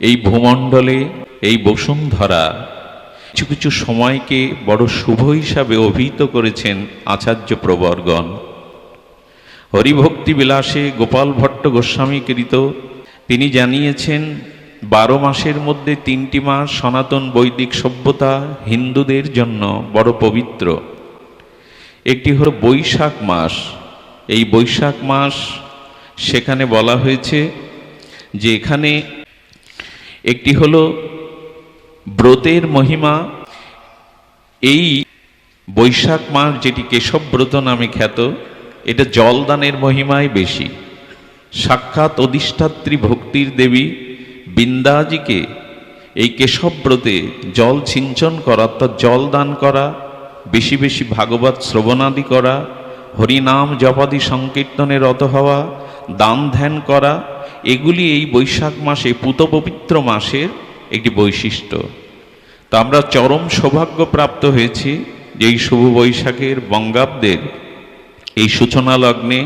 এই ভূমণ্ডলে, এই বসুন্ধরা, কিছু কিছু সময়কে বড় শুভ হিসাবে অভিহিত করেছেন আচার্য প্রবর্গণ হরিভক্তি বিলাসে গোপাল ভট্ট গোস্বামী কৃত, তিনি জানিয়েছেন, বারো মাসের মধ্যে তিনটি মাস সনাতন বৈদিক সভ্যতা হিন্দুদের জন্য বড় পবিত্র। একটি হল বৈশাখ মাস। এই বৈশাখ মাস, সেখানে বলা হয়েছে যে এখানে একটি হলো ব্রতের মহিমা। এই বৈশাখ মাস যেটি কেশবব্রত নামে খ্যাত, এটা জলদানের মহিমায় বেশি। সাক্ষাৎ অধিষ্ঠাত্রী ভক্তির দেবী বৃন্দাজিকে এই কেশবব্রতে জল সিঞ্চন করা, অর্থাৎ জল দান করা, বেশি বেশি ভাগবত শ্রবণাদি করা, হরিনাম জপাদি সংকীর্তনের রত হওয়া দান ধ্যান করা, এগুলি এই বৈশাখ মাসে পুত পবিত্র মাসের একটি বৈশিষ্ট্য। তা আমরা চরম সৌভাগ্য প্রাপ্ত হয়েছি যে এই শুভ বৈশাখের বঙ্গাব্দের এই সূচনা লগ্নে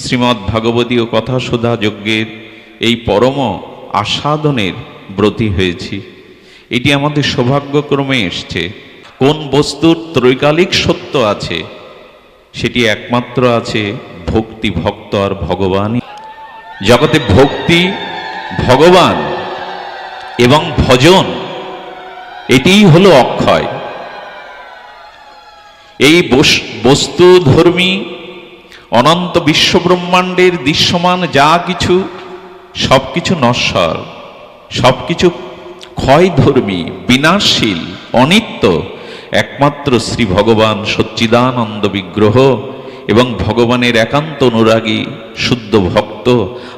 শ্রীমদ্ ভাগবতী ও কথাসুধা যজ্ঞের এই পরম আস্বাদনের ব্রতী হয়েছি। এটি আমাদের সৌভাগ্যক্রমে এসছে। কোন বস্তুর ত্রৈকালিক সত্য আছে, সেটি একমাত্র আছে ভক্তি ভক্ত আর ভগবানই জগতে ভক্তি, ভগবান এবং ভজন, এটিই হলো অক্ষয়। এই বস- বস্তুধর্মী অনন্ত বিশ্বব্রহ্মাণ্ডের দৃশ্যমান যা কিছু সব কিছু নশ্বর সব কিছু ক্ষয়ধর্মী, বিনাশশীল, অনিত্য, একমাত্র শ্রী ভগবান সচ্চিদানন্দ বিগ্রহ এবং ভগবানের একান্ত অনুরাগী, শুদ্ধ ভক্ত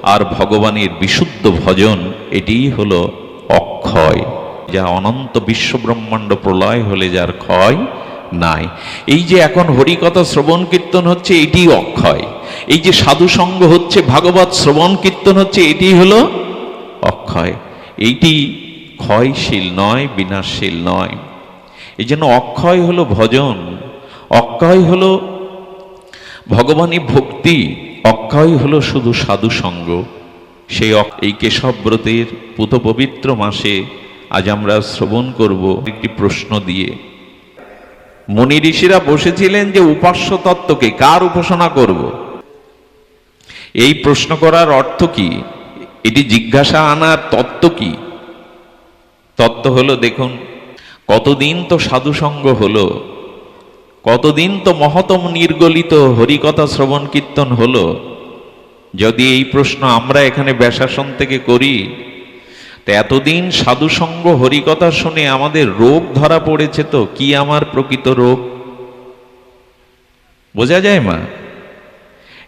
আর ভগবানের বিশুদ্ধ ভজন, এটিই হলো অক্ষয়, যা অনন্ত বিশ্বব্রহ্মাণ্ড প্রলয় হলে যার ক্ষয় নাই। এই যে এখন হরিকথা শ্রবণ কীর্তন হচ্ছে এটি অক্ষয়। এই যে সাধু সঙ্গ হচ্ছে, ভাগবত শ্রবণ কীর্তন হচ্ছে এটি হলো অক্ষয়। এইটি ক্ষয়শীল নয়, বিনাশশীল নয়। এই জন্য অক্ষয় হলো ভজন, অক্ষয় হলো ভগবানী ভক্তি অক্ষয় হলো শুধু সাধু সঙ্গ। সেই এই কেশবব্রতের পুত পবিত্র মাসে আজ আমরা শ্রবণ করব একটি প্রশ্ন দিয়ে। মুনি ঋষিরা বসেছিলেন যে উপাস্য তত্ত্বকে কার উপাসনা করব? এই প্রশ্ন করার অর্থ কি? এটি জিজ্ঞাসা আনার তত্ত্ব কি? তত্ত্ব হলো, দেখুন, কতদিন তো সাধুসঙ্গ হলো কতদিন তো মহতম নির্গলিত হরিকথা শ্রবণ কীর্তন হলো? যদি এই প্রশ্ন আমরা এখানে ব্যাসাসন থেকে করি, তা এতদিন সাধুসঙ্গ হরিকথা শুনে আমাদের রোগ ধরা পড়েছে তো, কি আমার প্রকৃত রোগ? বোঝা যায় মা?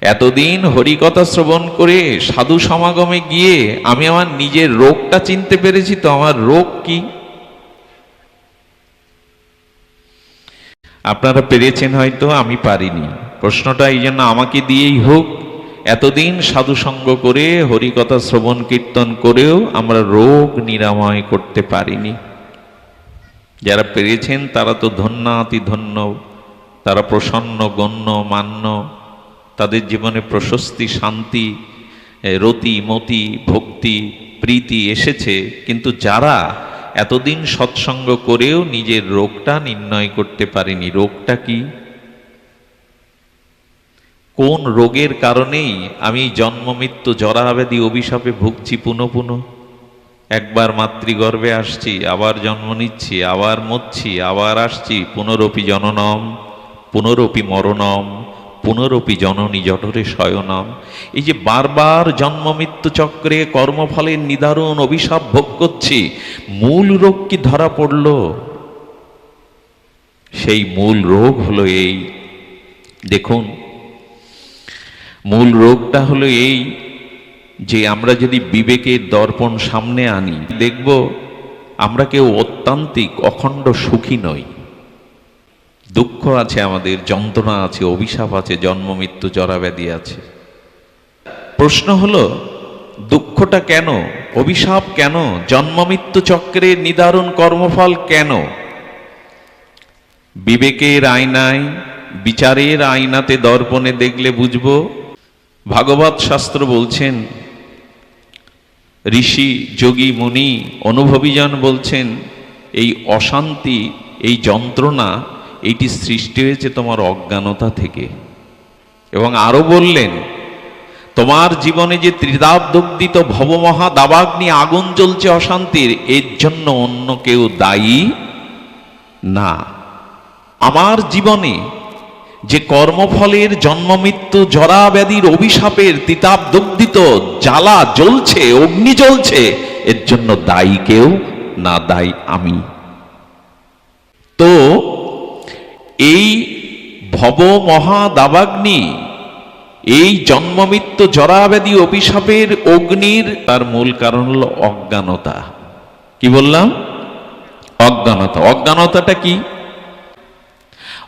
এতদিন হরিকথা শ্রবণ করে সাধু সমাগমে গিয়ে আমি আমার নিজের রোগটা চিনতে পেরেছি তো, আমার রোগ কি? আপনারা পেরেছেন হয়তো, আমি পারিনি। প্রশ্নটা এই জন্য আমাকে দিয়েই হোক, এতদিন সাধুসঙ্গ করে, হরিকথা শ্রবণ কীর্তন করেও আমরা রোগ নিরাময় করতে পারিনি। যারা পেরেছেন, তারা তো ধন্যাতি ধন্য, তারা প্রসন্ন, গণ্য, মান্য, তাদের জীবনে প্রশস্তি, শান্তি রতি, মতি, ভক্তি, প্রীতি এসেছে, কিন্তু যারা এতদিন সৎসঙ্গ করেও নিজের রোগটা নির্ণয় করতে পারেনি। রোগটা কি? কোন রোগের কারণেই আমি জন্ম মৃত্যু জরাবেদি অভিশাপে ভুগছি পুনঃ পুনঃ? একবার মাতৃগর্ভে আসছি, আবার জন্ম নিচ্ছি, আবার মরছি, আবার আসছি, পুনরপি জননম, পুনরপি মরণম। পুনরপি জননী জঠরে শয়নম। এই যে বারবার জন্ম মৃত্যু চক্রে কর্মফলের নিদারুণ অভিশাপ ভোগ করছি, মূল রোগ কি ধরা পড়ল? সেই মূল রোগ হলো এই। দেখুন, মূল রোগটা হলো এই যে আমরা যদি বিবেকের দর্পণ সামনে আনি, দেখব আমরা কেউ অত্যান্তিক, অখণ্ড সুখী নই। দুঃখ আছে আমাদের, যন্ত্রণা আছে, অভিশাপ আছে, জন্ম, মৃত্যু, জরাব্যাধি আছে। প্রশ্ন হলো, দুঃখটা কেন? অভিশাপ কেন? জন্ম, মৃত্যু চক্রের নিদারুণ কর্মফল কেন? বিবেকের আয়নায়, বিচারের আয়নাতে দর্পণে দেখলে বুঝব। ভাগবত শাস্ত্র বলছেন, ঋষি যোগী মুনি অনুভবীজন বলছেন, এই অশান্তি, এই যন্ত্রণা এইটি সৃষ্টি হয়েছে তোমার অজ্ঞানতা থেকে। এবং আরও বললেন, তোমার জীবনে যে ত্রিদাবদগ্ধিত ভবমহা দাবাগ্নি আগুন জ্বলছে অশান্তির, এর জন্য অন্য কেউ দায়ী না। আমার জীবনে যে কর্মফলের জন্মমৃত্যু জরা ব্যাধির অভিশাপের তিতাব দগ্ধিত জ্বালা জ্বলছে, অগ্নি জ্বলছে, এর জন্য দায়ী কেউ না দায়ী আমি। তো এই ভব মহা দাবাগ্নি এই জন্মমৃত্যু জরাব্যাধি অভিশাপের অগ্নির তার মূল কারণ হল অজ্ঞানতা। কি বললাম? অজ্ঞানতা। অজ্ঞানতাটা কি?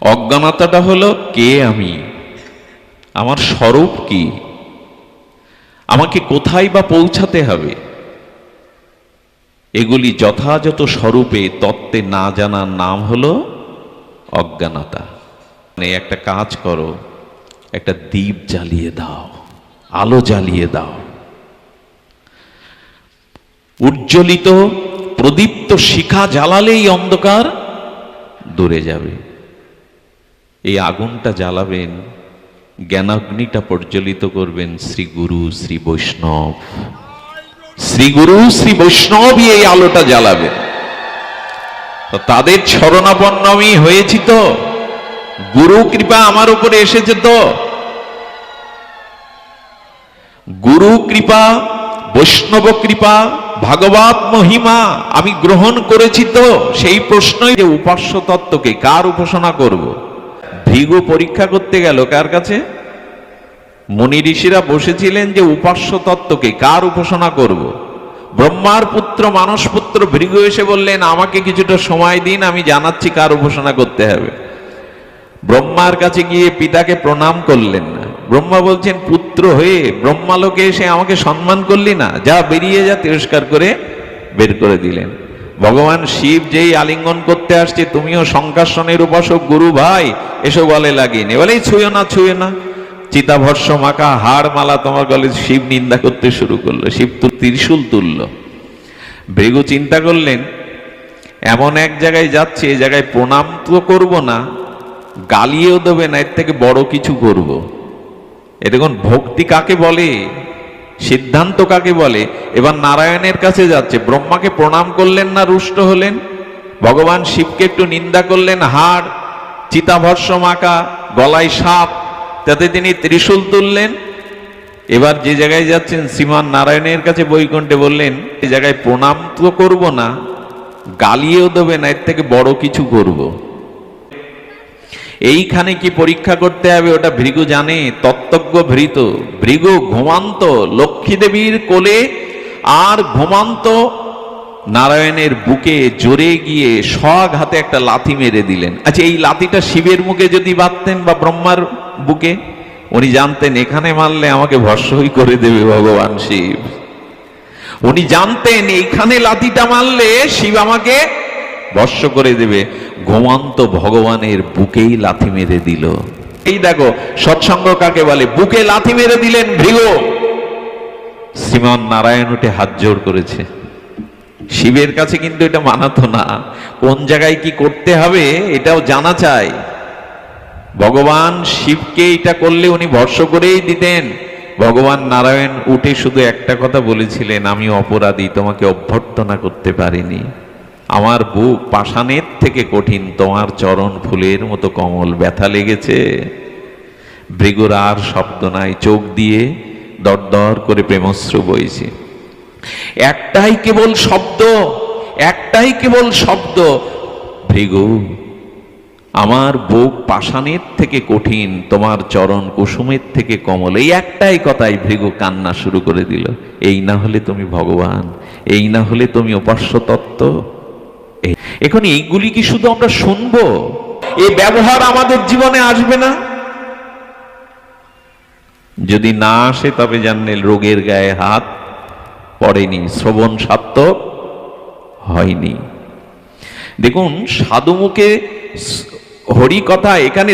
অজ্ঞানতাটা হলো কে আমি? আমার স্বরূপ কি? আমাকে কোথায় বা পৌঁছাতে হবে? এগুলি যথাযথ স্বরূপে তত্ত্বে না জানার নাম হলো অজ্ঞানতা। মানে একটা কাজ করো, একটা দ্বীপ জ্বালিয়ে দাও, আলো জ্বালিয়ে দাও। উজ্জ্বলিত, প্রদীপ্ত শিখা জ্বালালেই অন্ধকার দূরে যাবে। এই আগুনটা জ্বালাবেন, জ্ঞানাগ্নিটা প্রজ্বলিত করবেন শ্রী গুরু, শ্রী বৈষ্ণব। শ্রী গুরু, শ্রী বৈষ্ণবই এই আলোটা জ্বালাবেন তো তাদের ছরণাপন্ন আমি হয়েছি তো। গুরু কৃপা আমার উপরে এসেছে তো। গুরু কৃপা, বৈষ্ণব কৃপা, ভাগবত মহিমা আমি গ্রহণ করেছি তো। সেই প্রশ্নই যে উপাস্য তত্ত্বকে কার উপাসনা করব? ভিগু পরীক্ষা করতে গেল কার কাছে? মুনি ঋষিরা বসেছিলেন যে উপাস্য তত্ত্বকে কার উপাসনা করব? ব্রহ্মার পুত্র মানস পুত্র ভৃগু এসে বললেন, আমাকে কিছুটা সময় দিন, আমি জানাচ্ছি কার উপাসনা করতে হবে। ব্রহ্মার কাছে গিয়ে পিতাকে প্রণাম করলেন। না ব্রহ্মা বলছেন, পুত্র হয়ে ব্রহ্মালোকে এসে আমাকে সম্মান করলি না, যা বেরিয়ে যা, তিরস্কার করে বের করে দিলেন। ভগবান শিব যেই আলিঙ্গন করতে আসছে, তুমিও শঙ্কাসনের উপাসক গুরু ভাই, এসো গলে লাগিয়ে নে। বলেই ছুঁয়ো না, ছুঁয়ে না। চিতাভর্ষ মাখা হাড় মালা তোমার গলে শিব নিন্দা করতে শুরু করল। শিব তো ত্রিশূল তুলল। ভৃগু চিন্তা করলেন, এমন এক জায়গায় যাচ্ছে এই জায়গায় প্রণাম তো করব না গালিয়েও দেবে না, এর থেকে বড় কিছু করব। এ দেখুন, ভক্তি কাকে বলে? সিদ্ধান্ত কাকে বলে? এবার নারায়ণের কাছে যাচ্ছে, ব্রহ্মাকে প্রণাম করলেন না, রুষ্ট হলেন? ভগবান শিবকে একটু নিন্দা করলেন, হাড় চিতাভর্ষ মাকা গলায় সাপ, তাতে তিনি ত্রিশূল তুললেন এবার যে জায়গায় যাচ্ছেন, শ্রীমান নারায়ণের কাছে বৈকুণ্ঠে বললেন এই জায়গায় প্রণাম তো করব না গালিয়েও দেবে না, এর থেকে বড় কিছু করব। এইখানে কি পরীক্ষা করতে হবে, ওটা ভৃগু জানে, তত্ত্বজ্ঞ ভৃত। ভৃগু ঘুমান্ত, লক্ষ্মী দেবীর কোলে, আর ঘুমান্ত নারায়ণের বুকে জোরে গিয়ে স্বঘাতে একটা লাথি মেরে দিলেন। আচ্ছা এই লাথিটা শিবের মুখে যদি বাঁধতেন বা ব্রহ্মার বুকে? উনি জানতেন, এখানে মারলে আমাকে ভস্যই করে দেবে ভগবান শিব। উনি জানতেন, এইখানে লাথিটা মারলে শিব আমাকে বর্ষ করে দেবে। ঘুমন্ত ভগবানের বুকেই লাথি মেরে দিল। এই দেখো, সৎসঙ্গ কাকে বলে? বুকে লাথি মেরে দিলেন ভৃগ। শ্রীমান নারায়ণ উঠে হাত জোর করেছে। শিবের কাছে কিন্তু এটা মানাতো না। কোন জায়গায় কি করতে হবে, এটাও জানা চাই। ভগবান শিবকে এটা করলে উনি ভর্ষ করেই দিতেন। ভগবান নারায়ণ উঠে শুধু একটা কথা বলেছিলেন, আমি অপরাধী, তোমাকে অভ্যর্থনা করতে পারিনি। আমার বুক পাষাণের থেকে কঠিন, তোমার চরণ ফুলের মতো কমল, ব্যথা লেগেছে। ভৃগুর আর শব্দ নাই, চোখ দিয়ে দরদর করে প্রেমশ্রু বইছে। একটাই কেবল শব্দ, একটাই কেবল শব্দ, ভৃগু আমার বুক পাষাণের থেকে কঠিন, তোমার চরণ কুসুমের থেকে কমল। এই একটাই কথাই ভৃগু কান্না শুরু করে দিল। এই না হলে তুমি ভগবান, এই না হলে তুমি উপাস্য তত্ত্ব। এখন এইগুলি কি শুধু আমরা শুনব? এই ব্যবহার আমাদের জীবনে আসবে না? যদি না আসে তবে জানলে রোগের গায়ে হাত পড়েনি, শ্রবণ সার্থক হয়নি। দেখুন, সাধুমুখে হরি কথা এখানে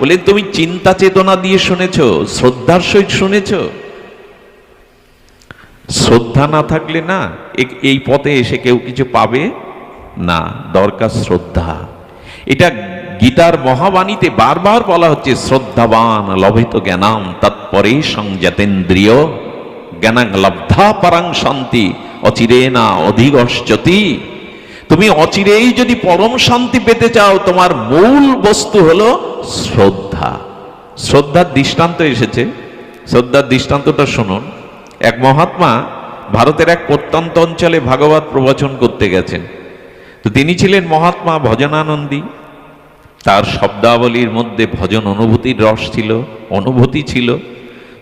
বলে তুমি চিন্তা চেতনা দিয়ে শুনেছ, শ্রদ্ধার সহিত শুনেছ? শ্রদ্ধা না থাকলে না এই পথে এসে কেউ কিছু পাবে না, দরকার শ্রদ্ধা। এটা গীতার মহাবাণীতে বারবার বলা হচ্ছে, শ্রদ্ধাবান, লভিত জ্ঞানাম, তৎপরে সংজাতেন্দ্রিয় জ্ঞানাং লব্ধা পরাং শান্তি অচিরে না অধিগশ্চতি তুমি অচিরেই যদি পরম শান্তি পেতে চাও, তোমার মূল বস্তু হলো শ্রদ্ধা। শ্রদ্ধার দৃষ্টান্ত এসেছে। শ্রদ্ধার দৃষ্টান্তটা শুনুন। এক মহাত্মা ভারতের এক প্রত্যন্ত অঞ্চলে ভাগবত প্রবচন করতে গেছেন। তো তিনি ছিলেন মহাত্মা ভজনানন্দী। তার শব্দাবলীর মধ্যে ভজন অনুভূতির রস ছিল, অনুভূতি ছিল।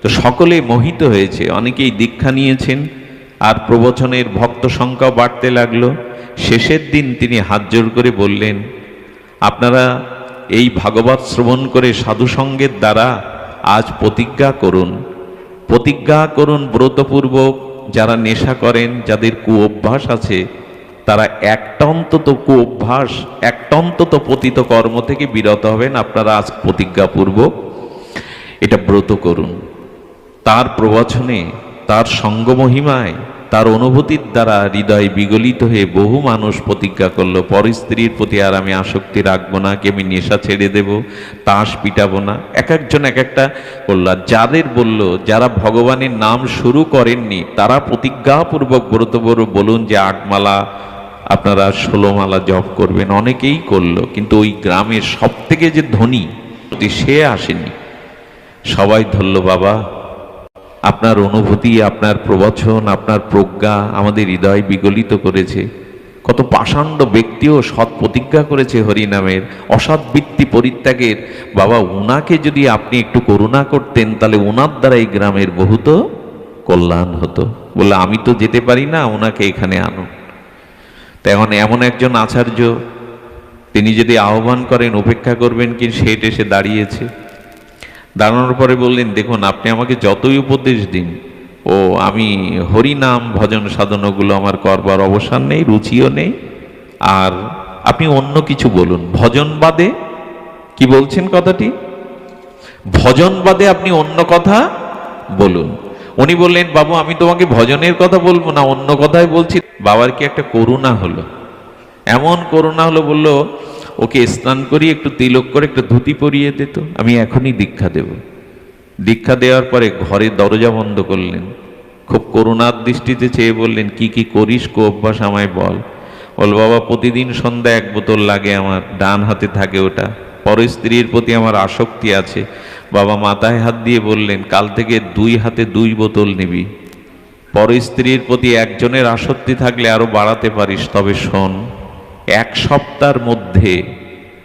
তো সকলে মোহিত হয়েছে, অনেকেই দীক্ষা নিয়েছেন। আর প্রবচনের ভক্ত সংখ্যা বাড়তে লাগল। শেষের দিন তিনি হাত জোর করে বললেন, আপনারা এই ভাগবত শ্রবণ করে সাধুসঙ্গের দ্বারা আজ প্রতিজ্ঞা করুন। প্রতিজ্ঞা করুন ব্রতপূর্বক যারা নেশা করেন, যাদের কু অভ্যাস আছে, তারা একটা অন্তত কু অভ্যাস একটা অন্তত পতিত কর্ম থেকে বিরত হবেন। আপনারা আজ প্রতিজ্ঞাপূর্বক এটা ব্রত করুন। তার প্রবচনে তার সঙ্গ মহিমায় তার অনুভূতির দ্বারা হৃদয় বিগলিত হয়ে বহু মানুষ প্রতিজ্ঞা করল, পর স্ত্রীর প্রতি আর আমি আসক্তি রাখব না, কি আমি নেশা ছেড়ে দেব, তাস পিটাবো না? এক একজন এক একটা করল। যাদের বলল, যারা ভগবানের নাম শুরু করেননি, তারা প্রতিজ্ঞাপূর্বক ব্রত বড় বলুন যে আটমালা আপনারা ষোলো মালা জপ করবেন। অনেকেই করল, কিন্তু ওই গ্রামের সব থেকে যে ধনী, সে আসেনি। সবাই ধরল, বাবা আপনার অনুভূতি, আপনার প্রবচন, আপনার প্রজ্ঞা আমাদের হৃদয় বিগলিত করেছে। কত পাষাণ্ড ব্যক্তিও সৎ প্রতিজ্ঞা করেছে হরিনামের, অসৎ বৃত্তি পরিত্যাগের। বাবা, উনাকে যদি আপনি একটু করুণা করতেন, তাহলে ওনার দ্বারা এই গ্রামের বহুত কল্যাণ হতো। বলে আমি তো যেতে পারি না ওনাকে এখানে আনো তো এখন এমন একজন আচার্য, তিনি যদি আহ্বান করেন উপেক্ষা করবেন কি? সেট এসে দাঁড়িয়েছে। দাঁড়ানোর পরে বললেন, দেখুন, আপনি আমাকে যতই উপদেশ দিন, ও আমি হরিনাম ভজন সাধনগুলো আমার করবার অবসান নেই, রুচিও নেই। আর আপনি অন্য কিছু বলুন, ভজন বাদে কি বলছেন কথাটি? ভজন বাদে আপনি অন্য কথা বলুন। উনি বললেন, বাবু, আমি তোমাকে ভজনের কথা বলব না, অন্য কথাই বলছি। বাবার কি একটা করুণা হলো? এমন করুণা হলো, বলল ওকে স্নান করিয়ে একটু তিলক করে একটু ধুতি পরিয়ে দিত আমি এখনই দীক্ষা দেব। দীক্ষা দেওয়ার পরে ঘরে দরজা বন্ধ করলেন। খুব করুণার দৃষ্টিতে চেয়ে বললেন, কি কি করিস কো অভ্যাস আমায় বল। বল, বাবা, প্রতিদিন সন্ধ্যা এক বোতল লাগে আমার, ডান হাতে থাকে ওটা। পর স্ত্রীর প্রতি আমার আসক্তি আছে। বাবা মাথায় হাত দিয়ে বললেন, কাল থেকে দুই হাতে দুই বোতল নিবি। পর স্ত্রীর প্রতি একজনের আসক্তি থাকলে আরও বাড়াতে পারিস, তবে শোন। এক সপ্তাহের মধ্যে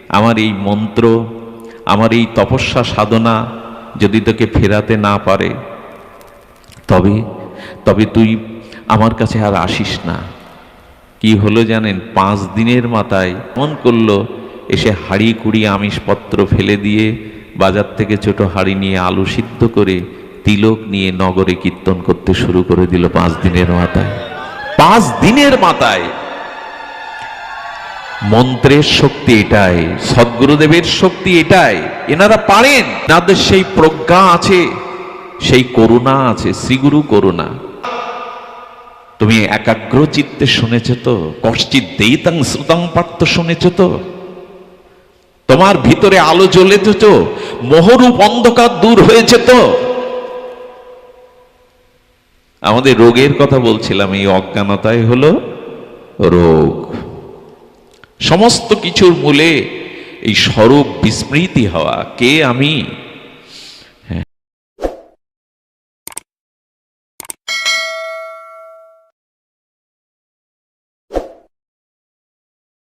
আমার এই মন্ত্র, আমার এই তপস্যা সাধনা যদি তোকে ফেরাতে না পারে, তবে তবে তুই আমার কাছে আর আসিস না। কি হলো জানেন? পাঁচ দিনের মাথায় মন করল, এসে হাড়ি কুড়ি আমিষপত্র ফেলে দিয়ে বাজার থেকে ছোট হাড়ি নিয়ে আলু সিদ্ধ করে তিলক নিয়ে নগরে কীর্তন করতে শুরু করে দিল পাঁচ দিনের মাথায়। পাঁচ দিনের মাথায় মন্ত্রের শক্তি এটাই, সদ্গুরুদেবের শক্তি এটাই, এনারা পারেন। এনাদের সেই প্রজ্ঞা আছে, সেই করুণা আছে, শ্রীগুরু করুণা। তুমি একাগ্র চিত্তে শুনেছ তো কষ্টিত দেইতাং শ্রুতাং পার্থ শুনেছ তো? তোমার ভিতরে আলো জ্বলেছে তো, মোহরূপ অন্ধকার দূর হয়েছে তো? আমাদের রোগের কথা বলছিলাম, এই অজ্ঞানতাই হলো রোগ। সমস্ত কিছুর মূলে এই স্বরূপ বিস্মৃতি হওয়া কে আমি?